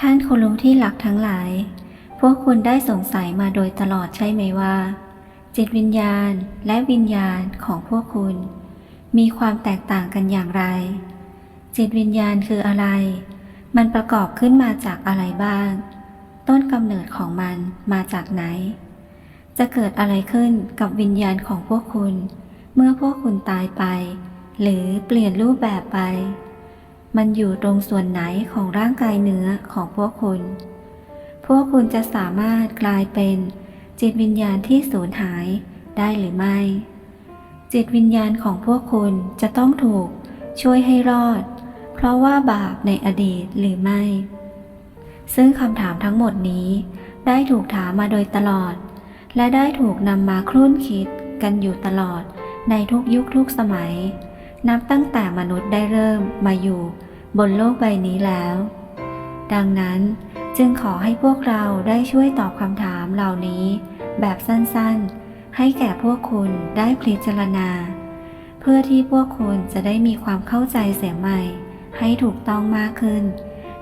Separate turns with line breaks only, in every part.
ท่านคุณลุงที่หลักทั้งหลาย พวกคุณได้สงสัยมาโดยตลอดใช่ไหมว่า จิตวิญญาณและวิญญาณของพวกคุณ มีความแตกต่างกันอย่างไร จิตวิญญาณคืออะไร มันประกอบขึ้นมาจากอะไรบ้าง ต้นกำเนิดของมันมาจากไหน จะเกิดอะไรขึ้นกับวิญญาณของพวกคุณ เมื่อพวกคุณตายไป หรือเปลี่ยนรูปแบบไป มันอยู่ตรงส่วนไหนของร่างกายเนื้อของพวกคุณ พวกคุณจะสามารถกลายเป็นจิตวิญญาณที่สูญหายได้หรือไม่ จิตวิญญาณของพวกคุณจะต้องถูกช่วยให้รอด เพราะว่าบาปในอดีตหรือไม่ ซึ่งคำถามทั้งหมดนี้ได้ถูกถามมาโดยตลอด และได้ถูกนำมาครุ่นคิดกันอยู่ตลอดในทุกยุคทุกสมัย นับตั้งแต่มนุษย์ได้เริ่มมาอยู่ บนโลกใบนี้แล้ว ดังนั้นจึงขอให้พวกเราได้ช่วยตอบคำถามเหล่านี้ แบบสั้นๆ ให้แก่พวกคุณได้พิจารณา เพื่อที่พวกคุณจะได้มีความเข้าใจเสียใหม่ ให้ถูกต้องมากขึ้น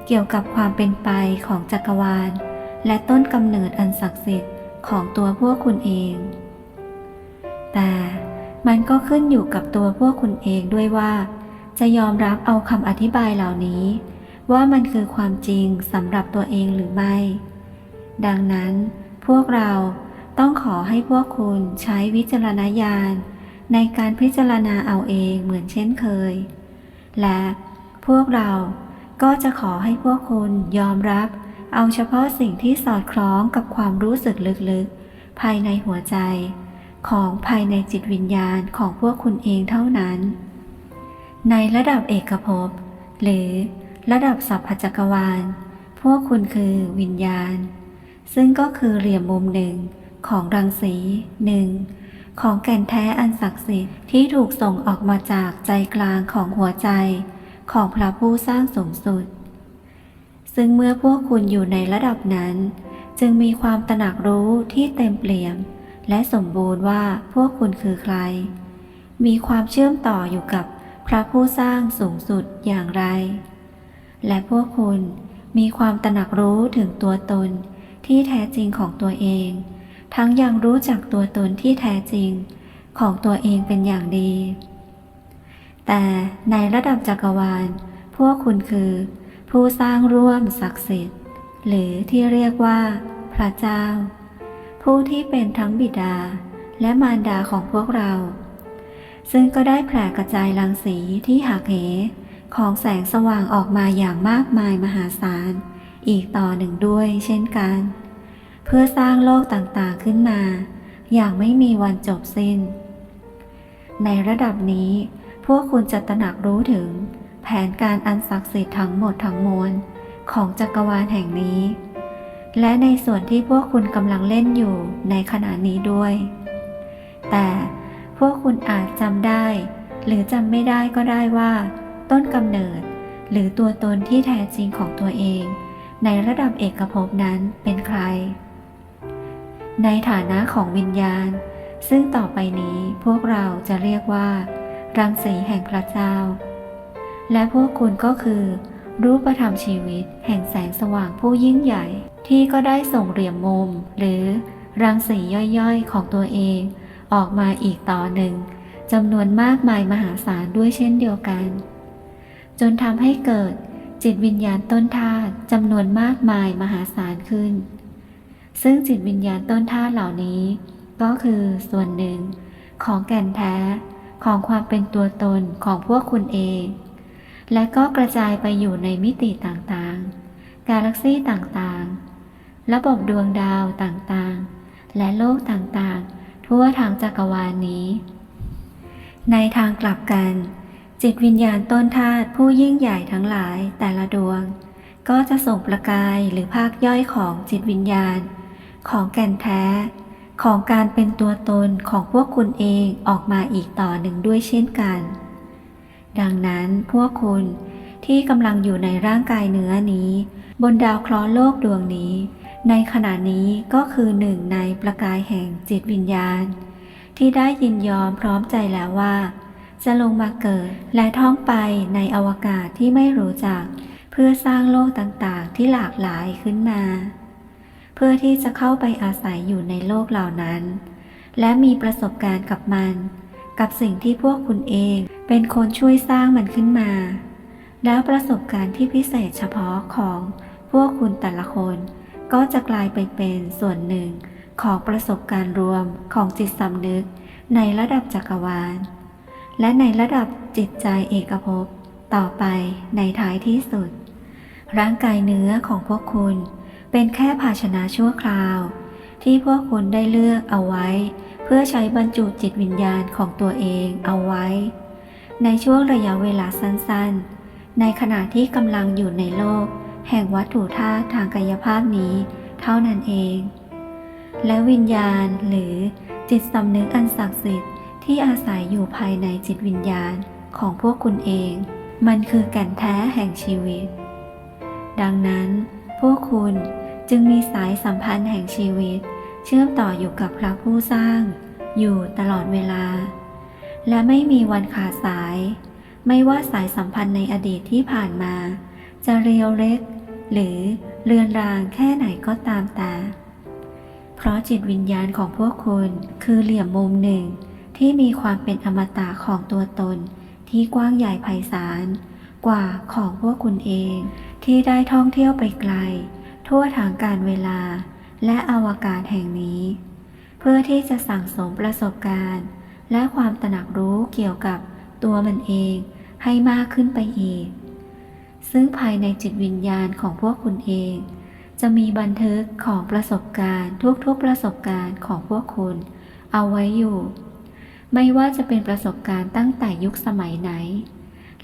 เกี่ยวกับความเป็นไปของจักรวาล และต้นกำเนิดอันศักดิ์สิทธิ์ของตัวพวกคุณเอง แต่มันก็ขึ้นอยู่กับตัวพวกคุณเองด้วยว่า จะยอมรับเอาคำอธิบายเหล่านี้ ว่ามันคือความจริงสำหรับตัวเองหรือไม่ ดังนั้นพวกเราต้องขอให้พวกคุณใช้วิจารณญาณในการพิจารณาเอาเองเหมือนเช่นเคย และพวกเราก็จะขอให้พวกคุณยอมรับเอาเฉพาะสิ่งที่สอดคล้องกับความรู้สึกลึกๆ ภายในหัวใจ ของภายในจิตวิญญาณของพวกคุณเองเท่านั้น ในระดับเอกภพ หรือระดับสัพพจักรวาล พวกคุณคือวิญญาณ ซึ่งก็คือเหลี่ยมมุมหนึ่งของรังสีหนึ่งของแก่นแท้อันศักดิ์สิทธิ์ที่ถูกส่งออกมาจากใจกลางของหัวใจ ของพระผู้สร้างสูงสุด ซึ่งเมื่อพวกคุณอยู่ในระดับนั้น จึงมีความตระหนักรู้ที่เต็มเปี่ยม และสมบูรณ์ว่าพวกคุณคือใคร มีความเชื่อมต่ออยู่กับ พระผู้สร้างสูงสุดอย่างไร และพวกคุณมีความตระหนักรู้ถึงตัวตนที่แท้จริงของตัวเอง ทั้งยังรู้จักตัวตนที่แท้จริงของตัวเองเป็นอย่างดี แต่ในระดับจักรวาล พวกคุณคือ ผู้สร้างร่วมศักดิ์สิทธิ์ หรือที่เรียกว่า พระเจ้า ผู้ที่เป็นทั้งบิดาและมารดาของพวกเรา ซึ่งก็ได้แผ่กระจายรังสีที่หักเห ของแสงสว่างออกมาอย่างมากมายมหาศาล อีกต่อหนึ่งด้วยเช่นกัน เพื่อสร้างโลกต่างๆขึ้นมา อย่างไม่มีวันจบสิ้น ในระดับนี้ พวกคุณจะตระหนักรู้ถึง แผนการอันศักดิ์สิทธิ์ทั้งหมดทั้งมวลของจักรวาลแห่งนี้ และในส่วนที่พวกคุณกำลังเล่นอยู่ในขณะนี้ด้วย แต่ พวกคุณอาจจำได้ หรือจำไม่ได้ก็ได้ว่า ต้นกำเนิด หรือตัวตนที่แท้จริงของตัวเอง ในระดับเอกภพนั้นเป็นใคร ในฐานะของวิญญาณ ซึ่งต่อไปนี้พวกเราจะเรียกว่า รังสีแห่งพระเจ้า และพวกคุณก็คือ รูปธรรมชีวิต แห่งแสงสว่างผู้ยิ่งใหญ่ที่ก็ได้ส่งเหลี่ยมมุม หรือรังสีย่อยๆของตัวเอง ออกมาอีกต่อหนึ่งจำนวนมากมายมหาศาลด้วยเช่นเดียวกัน จนทำให้เกิดจิตวิญญาณต้นธาตุจำนวนมากมายมหาศาลขึ้น ซึ่งจิตวิญญาณต้นธาตุเหล่านี้ ก็คือส่วนหนึ่งของแก่นแท้ของความเป็นตัวตนของพวกคุณเอง และก็กระจายไปอยู่ในมิติต่างๆ กาแล็กซี่ต่างๆ ระบบดวงดาวต่างๆ และโลกต่างๆ ทั่วทางจักรวาลนี้ ในทางกลับกัน จิตวิญญาณต้นธาตุผู้ยิ่งใหญ่ทั้งหลายแต่ละดวง ก็จะส่งประกายหรือภาคย่อยของจิตวิญญาณ ของแก่นแท้ ของการเป็นตัวตนของพวกคุณเองออกมาอีกต่อหนึ่งด้วยเช่นกัน ดังนั้นพวกคุณที่กำลังอยู่ในร่างกายเนื้อนี้ บนดาวเคราะห์โลกดวงนี้ ในขณะนี้ก็คือหนึ่งในประกายแห่งจิตวิญญาณ ที่ได้ยินยอมพร้อมใจแล้วว่า จะลงมาเกิดและท่องไปในอวกาศที่ไม่รู้จักเเพื่อสร้างโลกต่างๆ ที่หลากหลายขึ้นมา เพื่อที่จะเข้าไปอาศัยอยู่ในโลกเหล่านั้น และมีประสบการณ์กับมัน กับสิ่งที่พวกคุณเองเป็นคนช่วยสร้างมันขึ้นมา แล้วประสบการณ์ที่พิเศษเฉพาะของพวกคุณแต่ละคน ก็จะกลายไปเป็นส่วนหนึ่งของประสบการณ์รวมของจิตสำนึกในระดับจักรวาล และในระดับจิตใจเอกภพต่อไปในท้ายที่สุด ร่างกายเนื้อของพวกคุณเป็นแค่ภาชนะชั่วคราว ที่พวกคุณได้เลือกเอาไว้ เพื่อใช้บรรจุจิตวิญญาณของตัวเองเอาไว้ ในช่วงระยะเวลาสั้นๆ ในขณะที่กำลังอยู่ในโลก แห่งวัตถุธาตุทางกายภาพนี้เท่านั้นเอง และวิญญาณหรือจิตสำนึกอันศักดิ์สิทธิ์ที่อาศัยอยู่ภายในจิตวิญญาณของพวกคุณเอง มันคือแก่นแท้แห่งชีวิต ดังนั้น พวกคุณจึงมีสายสัมพันธ์แห่งชีวิต เชื่อมต่ออยู่กับพระผู้สร้าง อยู่ตลอดเวลา และไม่มีวันขาดสาย ไม่ว่าสายสัมพันธ์ในอดีตที่ผ่านมา จะเรียวเล็ก หรือเลือนรางแค่ไหนก็ตามต่เพราะจิตวิญญาณของพวกคุณคือเหลี่ยมมุมหนึ่ง ที่มีความเป็นอมตะของตัวตน ที่กว้างใหญ่ไพศาล กว่าของพวกคุณเองที่ได้ท่องเที่ยวไปไกล ทั่วทางการเวลาและอวกาศแห่งนี้ เพื่อที่จะสั่งสมประสบการณ์ และความตระหนักรู้เกี่ยวกับตัวมันเองให้มากขึ้นไปอีก ซึ่งภายในจิตวิญญาณของพวกคุณเอง จะมีบันทึกของประสบการณ์ ทุกๆประสบการณ์ของพวกคุณ เอาไว้อยู่ ไม่ว่าจะเป็นประสบการณ์ตั้งแต่ยุคสมัยไหน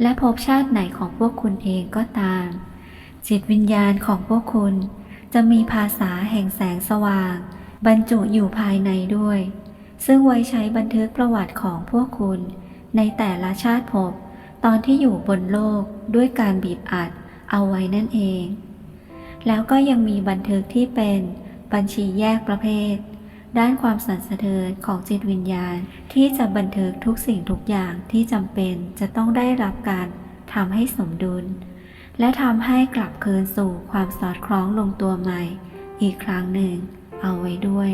และภพชาติไหนของพวกคุณเองก็ตาม จิตวิญญาณของพวกคุณ จะมีภาษาแห่งแสงสว่าง บรรจุอยู่ภายในด้วย ซึ่งไว้ใช้บันทึกประวัติของพวกคุณ ในแต่ละชาติภพ ตอนที่อยู่บนโลกด้วยการบีบอัดเอาไว้นั่นเอง แล้วก็ยังมีบันทึกที่เป็นบัญชีแยกประเภท ด้านความสั่นสะเทือนของจิตวิญญาณที่จะบันทึกทุกสิ่งทุกอย่างที่จำเป็นจะต้องได้รับการทำให้สมดุล และทำให้กลับคืนสู่ความสอดคล้องลงตัวใหม่ อีกครั้งหนึ่งเอาไว้ด้วย